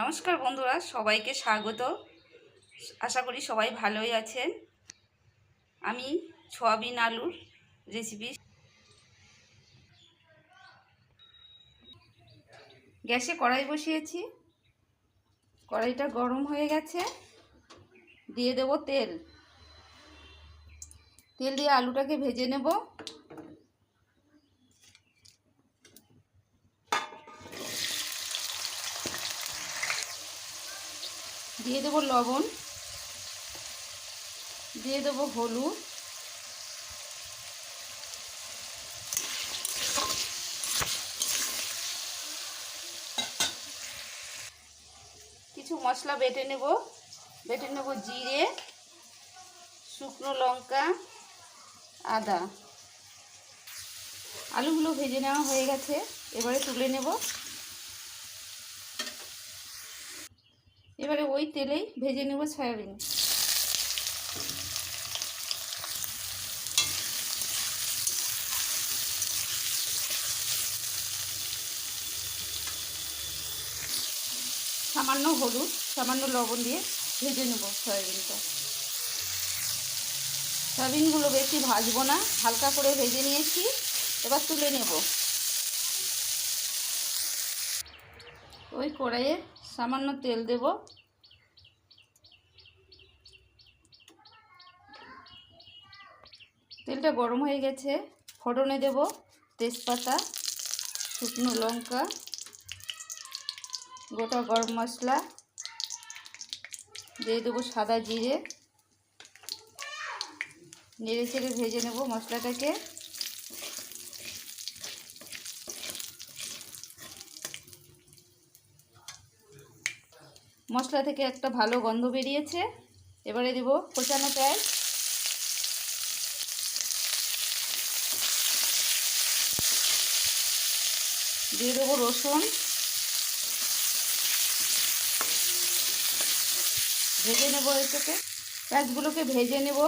নমস্কার বন্ধুরা, সবাইকে স্বাগত। আশা করি সবাই ভালোই আছেন। আমি সয়াবিন আলুর রেসিপি গ্যাসে কড়াই বসিয়েছি। কড়াইটা গরম হয়ে গেছে। দিয়ে দেব তেল। তেল দিয়ে আলুটাকে ভেজে নেব। দিয়ে দেবো লবণ, দিয়ে দেবো হলুদ, কিছু মশলা বেটে নেব বেটে নেব জিরে, শুকনো লঙ্কা, আদা। আলুগুলো ভেজে নেওয়া হয়ে গেছে, এবারে তুলে নেব। এবারে ওই তেলেই ভেজে নেব সয়াবিন। সামান্য হলুদ, সামান্য লবণ দিয়ে ভেজে নেব সয়াবিনটা। সয়াবিনগুলো বেশি ভাজবো না, হালকা করে ভেজে নিয়েছি, এবার তুলে নেব। ওই কড়াইয়ে সামান্য তেল দেব। তেলটা গরম হয়ে গেছে। ফোড়নে দেব তেজপাতা, শুকনো লঙ্কা, গোটা গরম মশলা। দিয়ে দেবো সাদা জিরে। নেড়ে চেড়ে ভেজে নেব মশলাটাকে। মশলা থেকে একটা ভালো গন্ধ বেরিয়েছে। এবারে দেব কোচানো পেঁয়াজ দিয়ে দেবো রসুন। ভেজে নেব এটাকে। পেঁয়াজগুলোকে ভেজে নেব।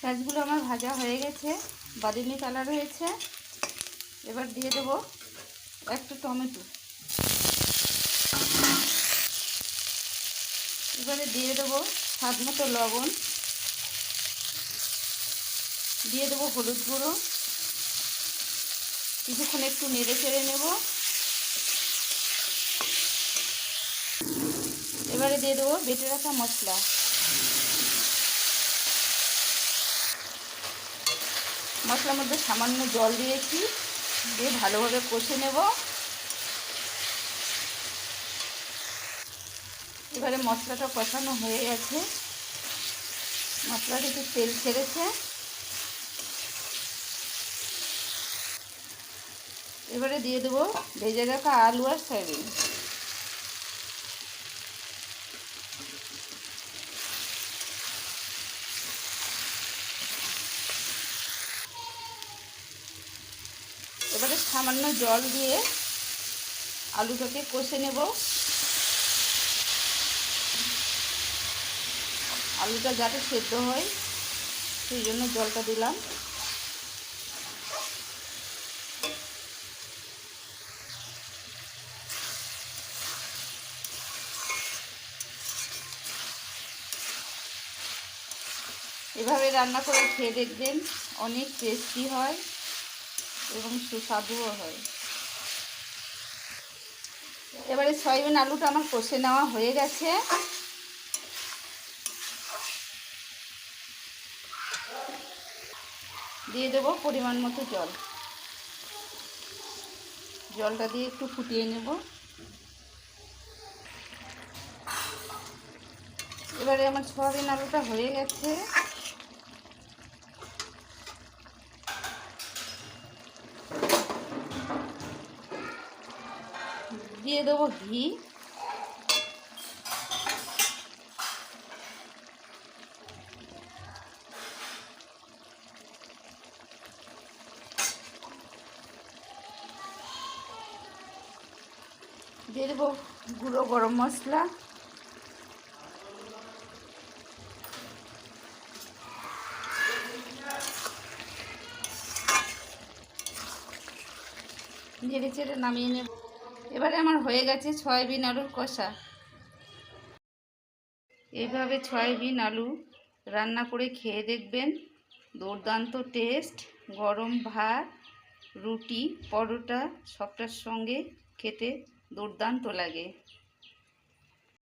পেঁয়াজগুলো আমার ভাজা হয়ে গেছে বাদিনি কালার হয়েছে। এবার দিয়ে দেব একটা টমেটো। এবারে দিয়ে দেবো স্বাদ মতো লবণ। দিয়ে দেবো হলুদ গুঁড়ো। কিছুক্ষণ একটু নেড়ে চেড়ে নেব। এবারে দিয়ে দেবো বেটে রাখা মশলা। মশলার মধ্যে সামান্য জল দিয়েছি, দিয়ে ভালোভাবে কষে নেব। এবারে মশলাটা কষানো হয়ে গেছে। মশলা থেকে তেল ছেড়েছে। এবারে দিয়ে দেবো ভেজে রাখা আলু আর সয়াবিন। এবারে সামান্য জল দিয়ে আলুটাকে কষে নেব। আলুটা যাতে সেদ্ধ হয়, সেই জন্য জলটা দিলাম। এভাবে রান্না করে খেয়ে দেখবেন অনেক টেস্টি হয় এবং সুস্বাদুও হয়। এবারে সয়াবিন আলুটা আমার কষে নেওয়া হয়ে গেছে। দিয়ে দেব পরিমাণ মতো জল। জলটা দিয়ে একটু ফুটিয়ে নেব। এবারে আমার সয়াবিন আলুটা হয়ে গেছে। দিয়ে দেবো ঘি। দিয়ে দেবো গুঁড়ো গরম মশলা। নেড়ে চেড়ে নামিয়ে নেব। এবারে আমার হয়ে গেছে সয়াবিন আলুর কষা। এইভাবে সয়াবিন আলু রান্না করে খেয়ে দেখবেন দুর্দান্ত টেস্ট, গরম ভাত, রুটি, পরোটা সবটার সঙ্গে খেতে দুর্দান্ত লাগে।